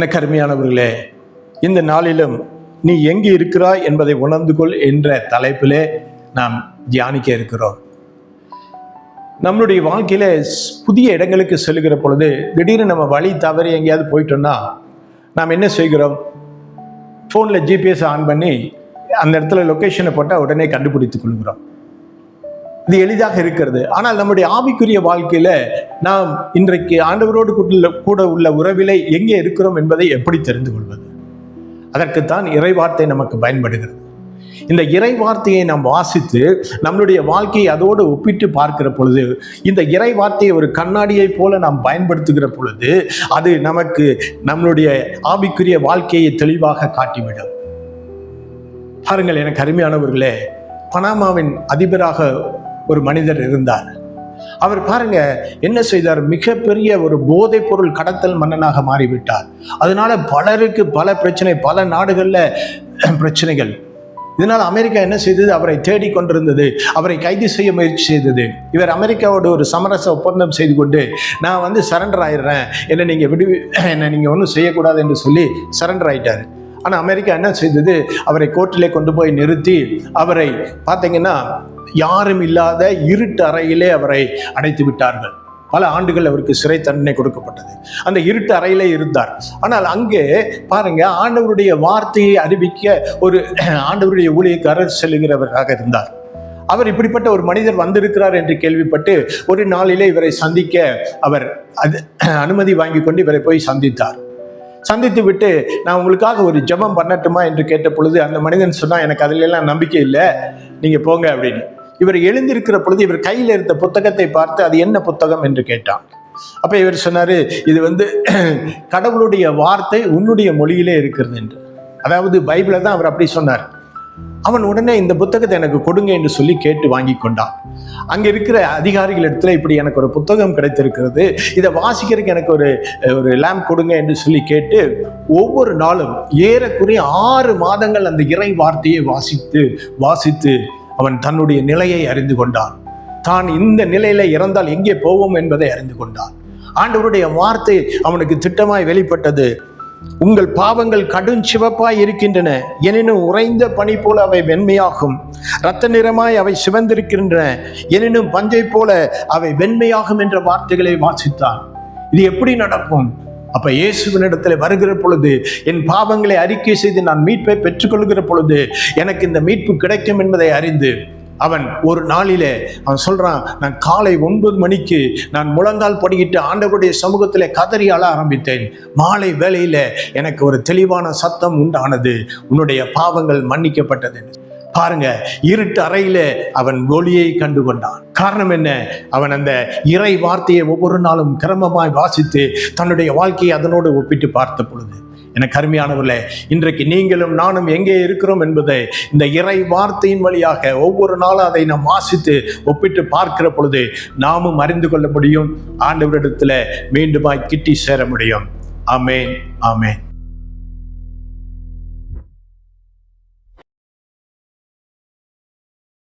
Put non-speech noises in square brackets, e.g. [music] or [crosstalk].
எனக்கருமையானவர்களே இந்த நாளிலும் நீ எங்கே இருக்கிறாய் என்பதை உணர்ந்து கொள் என்ற தலைப்பிலே நாம் தியானிக்க இருக்கிறோம். நம்மளுடைய வாழ்க்கையில புதிய இடங்களுக்கு செல்கிற பொழுது திடீர்னு நம்ம வழி தவறி எங்கேயாவது போயிட்டோம்னா நாம் என்ன செய்கிறோம்? ஃபோனில் ஜிபிஎஸ் ஆன் பண்ணி அந்த இடத்துல லொக்கேஷனை போட்டால் உடனே கண்டுபிடித்துக் கொள்கிறோம். இது எளிதாக இருக்கிறது. ஆனால் நம்முடைய ஆவிக்குரிய வாழ்க்கையில நாம் இன்றைக்கு ஆண்டவரோடு கூட கூட உள்ள உறவிலை எங்கே இருக்கிறோம் என்பதை எப்படி தெரிந்து கொள்வது? அதற்குத்தான் இறைவார்த்தை நமக்கு பயன்படுகிறது. இந்த இறை வார்த்தையை நாம் வாசித்து நம்மளுடைய வாழ்க்கையை அதோடு ஒப்பிட்டு பார்க்கிற பொழுது இந்த இறை வார்த்தையை ஒரு கண்ணாடியைப் போல நாம் பயன்படுத்துகிற பொழுது அது நமக்கு நம்மளுடைய ஆவிக்குரிய வாழ்க்கையை தெளிவாக காட்டிவிடும். பாருங்கள் எனக்கு அருமையானவர்களே பனாமாவின் அதிபராக ஒரு மனிதர் இருந்தார். அவர் பாருங்க என்ன செய்தார்? மிகப்பெரிய ஒரு போதைப் பொருள் கடத்தல் மன்னனாக மாறிவிட்டார். அதனால பலருக்கு பல பிரச்சனை பல நாடுகளில் [clears throat] பிரச்சனைகள். இதனால் அமெரிக்கா என்ன செய்தது? அவரை தேடிக் கொண்டிருந்தது. அவரை கைது செய்ய முயற்சி செய்தது. இவர் அமெரிக்காவோட ஒரு சமரச ஒப்பந்தம் செய்து கொண்டு நான் வந்து சரண்டர் ஆயிடுறேன். என்னை நீங்கள் விடு [clears throat] என்னை நீங்கள் ஒன்றும் செய்யக்கூடாது என்று சொல்லி சரண்டர் ஆயிட்டார். ஆனால் அமெரிக்கா என்ன செய்தது? அவரை கோர்ட்டிலே கொண்டு போய் நிறுத்தி அவரை பார்த்தீங்கன்னா யாரும் இல்லாத இருட்டு அறையிலே அவரை அடைத்து விட்டார்கள். பல ஆண்டுகள் அவருக்கு சிறை தண்டனை கொடுக்கப்பட்டது. அந்த இருட்டு அறையிலே இருந்தார். ஆனால் அங்கே பாருங்க ஆண்டவருடைய வார்த்தையை அறிவிக்க ஒரு [clears throat] ஆண்டவருடைய ஊழியக்காரர் செல்லுகிறவராக இருந்தார். அவர் இப்படிப்பட்ட ஒரு மனிதர் வந்திருக்கிறார் என்று கேள்விப்பட்டு ஒரு நாளிலே இவரை சந்திக்க அவர் அது [clears throat] அனுமதி வாங்கி கொண்டு இவரை போய் சந்தித்தார். சந்தித்து விட்டு நான் உங்களுக்காக ஒரு ஜெபம் பண்ணட்டுமா? என்று கேட்ட பொழுது அந்த மனிதன் சொன்னால் எனக்கு அதுலெல்லாம் நம்பிக்கை இல்லை. நீங்கள் போங்க அப்படின்னு. இவர் எழுந்திருக்கிற பொழுது இவர் கையில் இருந்த புத்தகத்தை பார்த்து அது என்ன புத்தகம்? என்று கேட்டான். அப்ப இவர் சொன்னாரு இது வந்து [clears throat] கடவுளுடைய வார்த்தை உன்னுடைய மொழியிலே இருக்கிறது என்று. அதாவது பைபிளை தான் அவர் அப்படி சொன்னார். அவன் உடனே இந்த புத்தகத்தை எனக்கு கொடுங்க என்று சொல்லி கேட்டு வாங்கி கொண்டான். அங்க இருக்கிற அதிகாரிகள் இடத்துல இப்படி எனக்கு ஒரு புத்தகம் கிடைத்திருக்கிறது இதை வாசிக்கிறதுக்கு எனக்கு ஒரு ஒரு லேம்ப் கொடுங்க என்று சொல்லி கேட்டு ஒவ்வொரு நாளும் ஏறக்குறைய ஆறு மாதங்கள் அந்த இறை வார்த்தையை வாசித்து வாசித்து அவன் தன்னுடைய நிலையை அறிந்து கொண்டான். தான் இந்த நிலையில இறந்தால் எங்கே போவோம் என்பதை அறிந்து கொண்டான். ஆண்டவருடைய வார்த்தை அவனுக்கு திட்டமாய் வெளிப்பட்டது. உங்கள் பாவங்கள் கடும் சிவப்பாய் இருக்கின்றன எனினும் உறைந்த பனி போல அவை வெண்மையாகும். இரத்த நிறமாய் அவை சிவந்திருக்கின்றன எனினும் பஞ்சை போல அவை வெண்மையாகும் என்ற வார்த்தைகளை வாசித்தான். இது எப்படி நடக்கும்? அப்ப இயேசுவினிடத்தில் வருகிற பொழுது என் பாவங்களை அறிக்கை செய்து நான் மீட்பை பெற்றுக்கொள்கிற பொழுது எனக்கு இந்த மீட்பு கிடைக்கும் என்பதை அறிந்து அவன் ஒரு நாளிலே அவன் சொல்றான் நான் காலை ஒன்பது மணிக்கு நான் முழங்கால் படிக்கிட்டு ஆண்டவருடைய சமூகத்தில் கதறி அழ ஆரம்பித்தேன். மாலை வேளையில் எனக்கு ஒரு தெளிவான சத்தம் உண்டானது. உன்னுடைய பாவங்கள் மன்னிக்கப்பட்டது. பாருங்க இருட்டு அறையில அவன் ஒளியை கண்டு கொண்டான் காரணம் என்ன? அவன் அந்த இறை வார்த்தையை ஒவ்வொரு நாளும் கிரமமாய் வாசித்து தன்னுடைய வாழ்க்கையை அதனோடு ஒப்பிட்டு பார்த்த பொழுது எனக்கு அருமையானவர்களே இன்றைக்கு நீங்களும் நானும் எங்கே இருக்கிறோம் என்பதை இந்த இறை வார்த்தையின் வழியாக ஒவ்வொரு நாளும் அதை நாம் வாசித்து ஒப்பிட்டு பார்க்கிற பொழுது நாமும் அறிந்து கொள்ள முடியும். ஆண்டவரிடத்துல மீண்டுமாய் கிட்டி சேர முடியும். ஆமேன் ஆமேன்.